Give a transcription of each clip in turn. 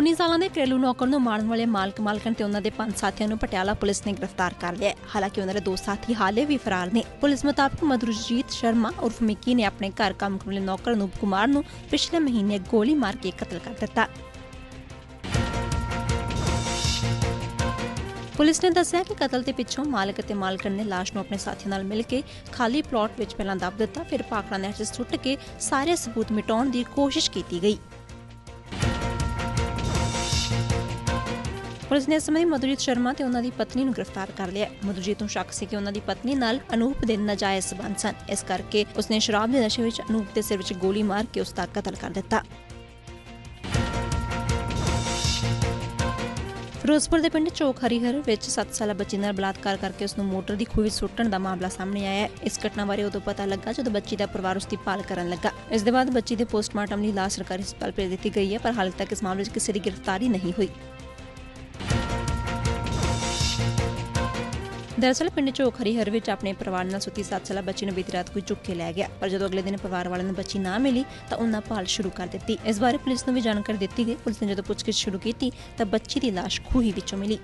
19 ਸਾਲਾਂ ਦੇ ਘਰੇਲੂ ਨੌਕਰ ਨੂੰ ਮਾਰਨ ਵਾਲੇ ਮਾਲਕ ਮਾਲਕਣ ਤੇ ਉਹਨਾਂ ਦੇ ਪੰਜ ਸਾਥੀਆਂ ਨੂੰ ਪਟਿਆਲਾ ਪੁਲਿਸ ਨੇ ਗ੍ਰਿਫਤਾਰ ਕਰ ਲਿਆ। ਹਾਲਾਂਕਿ ਉਹਨਾਂ ਦੇ ਦੋ ਸਾਥੀ ਹਾਲੇ ਵੀ ਫਰਾਰ ਨੇ। ਪੁਲਿਸ ਮੁਤਾਬਕ ਮਧੁਰਜੀਤ ਸ਼ਰਮਾ ਉਰਫ ਮਿੱਕੀ ਨੇ ਆਪਣੇ ਘਰ ਕੰਮ ਕਰਨ ਵਾਲੇ ਨੌਕਰ ਅਨੂਪ ਕੁਮਾਰ ਨੂੰ ਪਿਛਲੇ ਮਹੀਨੇ ਗੋਲੀ ਮਾਰ ਕੇ ਕਤਲ ਕਰ ਦਿੱਤਾ। ਪੁਲਿਸ ਨੇ ਦੱਸਿਆ ਕਿ ਕਤਲ ਦੇ ਪਿੱਛੋਂ ਮਾਲਕ ਅਤੇ ਮਾਲਕਣ ਨੇ ਲਾਸ਼ ਨੂੰ ਆਪਣੇ ਸਾਥੀਆਂ ਨਾਲ ਮਿਲ ਕੇ ਖਾਲੀ ਪਲਾਟ ਵਿੱਚ ਪਹਿਲਾਂ ਦੱਬ ਦਿੱਤਾ, ਫਿਰ ਪਾਖੜਾ ਨਹਿਰ 'ਚ ਸੁੱਟ ਕੇ ਸਾਰੇ ਸਬੂਤ ਮਿਟਾਉਣ ਦੀ ਕੋਸ਼ਿਸ਼ ਕੀਤੀ ਗਈ। ਪੁਲਿਸ ਨੇ ਇਸ ਸਮੇਂ ਮਧੁਜੀਤ ਸ਼ਰਮਾ ਤੇ ਉਹਨਾਂ ਦੀ ਪਤਨੀ ਨੂੰ ਗ੍ਰਿਫਤਾਰ ਕਰ ਲਿਆ ਹੈ। ਮਧੁਜੀਤ ਨੂੰ ਸ਼ੱਕ ਸੀ ਕਿ ਉਹਨਾਂ ਦੀ ਪਤਨੀ ਨਾਲ ਅਨੂਪ ਦੇ ਨਾਜਾਇਜ਼ ਸਬੰਧ ਸਨ। ਇਸ ਕਰਕੇ ਉਸਨੇ ਸ਼ਰਾਬ ਦੇ ਨਸ਼ੇ ਵਿੱਚ ਅਨੂਪ ਦੇ ਸਿਰ ਵਿੱਚ ਗੋਲੀ ਮਾਰ ਕੇ ਉਸ ਦਾ ਕਤਲ ਕਰ ਦਿੱਤਾ। ਫਿਰੋਜ਼ਪੁਰ ਦੇ ਪਿੰਡ ਚੋਕ ਹਰੀਹਰ ਵਿੱਚ 7 ਸਾਲਾ ਬੱਚੀ ਨਾਲ ਬਲਾਤਕਾਰ ਕਰਕੇ ਉਸ ਨੂੰ ਮੋਟਰ ਦੀ ਖੂਹ ਵਿੱਚ ਸੁੱਟਣ ਦਾ ਮਾਮਲਾ ਸਾਹਮਣੇ ਆਇਆ ਹੈ। ਇਸ ਘਟਨਾ ਬਾਰੇ ਉਦੋਂ ਪਤਾ ਲੱਗਾ ਜਦੋਂ ਬੱਚੀ ਦਾ ਪਰਿਵਾਰ ਉਸ ਦੀ ਭਾਲ ਕਰਨ ਲੱਗਾ। ਇਸ ਦੇ ਬਾਅਦ ਬੱਚੀ ਦੇ ਪੋਸਟਮਾਰਟਮ ਲਈ ਲਾਸ਼ ਸਰਕਾਰੀ ਹਸਪਤਾਲ ਭੇਜ ਦਿੱਤੀ ਗਈ ਹੈ, ਪਰ ਹਾਲੇ ਤੱਕ ਇਸ ਮਾਮਲੇ 'ਚ ਕਿਸੇ ਦੀ ਗ੍ਰਿਫਤਾਰੀ ਨਹੀਂ ਹੋਈ। ਦਰਅਸਲ ਪਿੰਡ ਝੋਕ ਹਰੀਹਰ ਵਿੱਚ ਆਪਣੇ ਪਰਿਵਾਰ ਨਾਲ ਸੁੱਤੀ 7 ਸਾਲਾ ਬੱਚੀ ਨੂੰ ਬੀਤੀ ਰਾਤ ਕੋਈ ਚੁੱਕ ਕੇ ਲੈ ਗਿਆ। ਪਰ ਜਦੋਂ ਅਗਲੇ ਦਿਨ ਪਰਿਵਾਰ ਵਾਲਿਆਂ ਨੂੰ ਬੱਚੀ ਨਾ ਮਿਲੀ, ਤਾਂ ਉਹਨਾਂ ਭਾਲ ਸ਼ੁਰੂ ਕਰ ਦਿੱਤੀ। ਇਸ ਬਾਰੇ ਪੁਲਿਸ ਨੂੰ ਵੀ ਜਾਣਕਾਰੀ ਦਿੱਤੀ ਗਈ। ਪੁਲਿਸ ਨੇ ਜਦੋਂ ਪੁੱਛਗਿੱਛ ਸ਼ੁਰੂ ਕੀਤੀ, ਤਾਂ ਬੱਚੀ ਦੀ ਲਾਸ਼ ਖੂਹੀ ਵਿੱਚੋਂ ਮਿਲੀ।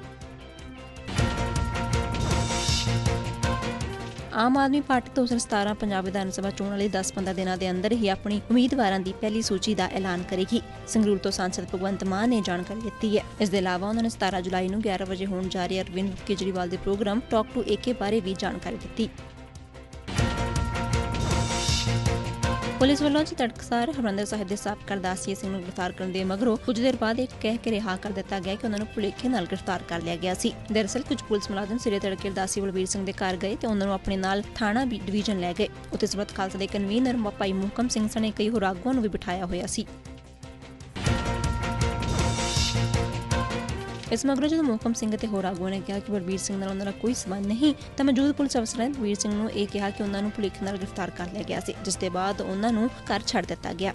ਆਮ ਆਦਮੀ ਪਾਰਟੀ 2017 ਪੰਜਾਬ ਵਿਧਾਨ ਸਭਾ ਚੋਣਾਂ ਲਈ 10-15 ਦਿਨਾਂ ਦੇ ਅੰਦਰ ਹੀ ਆਪਣੀ ਉਮੀਦਵਾਰਾਂ ਦੀ ਪਹਿਲੀ ਸੂਚੀ ਦਾ ਐਲਾਨ ਕਰੇਗੀ। ਸੰਗਰੂਰ ਤੋਂ ਸਾਂਸਦ ਭਗਵੰਤ ਮਾਨ ਨੇ ਜਾਣਕਾਰੀ ਦਿੱਤੀ ਹੈ। ਇਸ ਦੇ ਇਲਾਵਾ ਉਹਨਾਂ ਨੇ 17 ਜੁਲਾਈ ਨੂੰ 11 ਵਜੇ ਹੋਣ ਜਾ ਰਹੇ ਅਰਵਿੰਦ ਕੇਜਰੀਵਾਲ ਦੇ ਪ੍ਰੋਗਰਾਮ ਟਾਕ ਟੂ ਏਕੇ ਬਾਰੇ ਵੀ ਜਾਣਕਾਰੀ ਦਿੱਤੀ। ਪੁਲਿਸ ਵੱਲੋਂ ਅੱਜ ਤੜਕਸਾਰ ਹਰਿਮੰਦਰ ਸਾਹਿਬ ਦੇ ਸਾਬਕਾ ਅਰਦਾਸੀਏ ਸਿੰਘ ਨੂੰ ਗ੍ਰਿਫਤਾਰ ਕਰਨ ਦੇ ਮਗਰੋਂ ਕੁਝ ਦੇਰ ਬਾਅਦ ਇਹ ਕਹਿ ਕੇ ਰਿਹਾ ਕਰ ਦਿੱਤਾ ਗਿਆ ਕਿ ਉਹਨਾਂ ਨੂੰ ਭੁਲੇਖੇ ਨਾਲ ਗ੍ਰਿਫਤਾਰ ਕਰ ਲਿਆ ਗਿਆ ਸੀ। ਦਰਅਸਲ ਕੁਝ ਪੁਲਿਸ ਮੁਲਾਜ਼ਮ ਸਿਰੇ ਤੜਕੇ ਅਰਦਾਸੀ ਬਲਬੀਰ ਸਿੰਘ ਦੇ ਘਰ ਗਏ ਤੇ ਉਹਨਾਂ ਨੂੰ ਆਪਣੇ ਨਾਲ ਥਾਣਾ ਡਿਵੀਜ਼ਨ ਲੈ ਗਏ। ਉੱਥੇ ਸਬਤ ਖਾਲਸਾ ਦੇ ਕਨਵੀਨਰ ਭਾਈ ਮੁਹਕਮ ਸਿੰਘ ਸਣੇ ਕਈ ਹੋਰ ਆਗੂਆਂ ਨੂੰ ਵੀ ਬਿਠਾਇਆ ਹੋਇਆ ਸੀ। ਇਸ ਮਗਰੋਂ ਜਦੋਂ ਮੋਹਕਮ ਸਿੰਘ ਅਤੇ ਹੋਰ ਆਗੂਆਂ ਨੇ ਕਿਹਾ ਕਿ ਬਲਬੀਰ ਸਿੰਘ ਨਾਲ ਉਹਨਾਂ ਦਾ ਕੋਈ ਸਬੰਧ ਨਹੀਂ, ਤਾਂ ਮੌਜੂਦ ਪੁਲਿਸ ਅਫਸਰਾਂ ਨੇ ਬਲਬੀਰ ਸਿੰਘ ਨੂੰ ਇਹ ਕਿਹਾ ਕਿ ਉਹਨਾਂ ਨੂੰ ਪੁਲਿਸ ਨਾਲ ਗ੍ਰਿਫਤਾਰ ਕਰ ਲਿਆ ਗਿਆ ਸੀ, ਜਿਸ ਦੇ ਬਾਅਦ ਉਹਨਾਂ ਨੂੰ ਘਰ ਛੱਡ ਦਿੱਤਾ ਗਿਆ।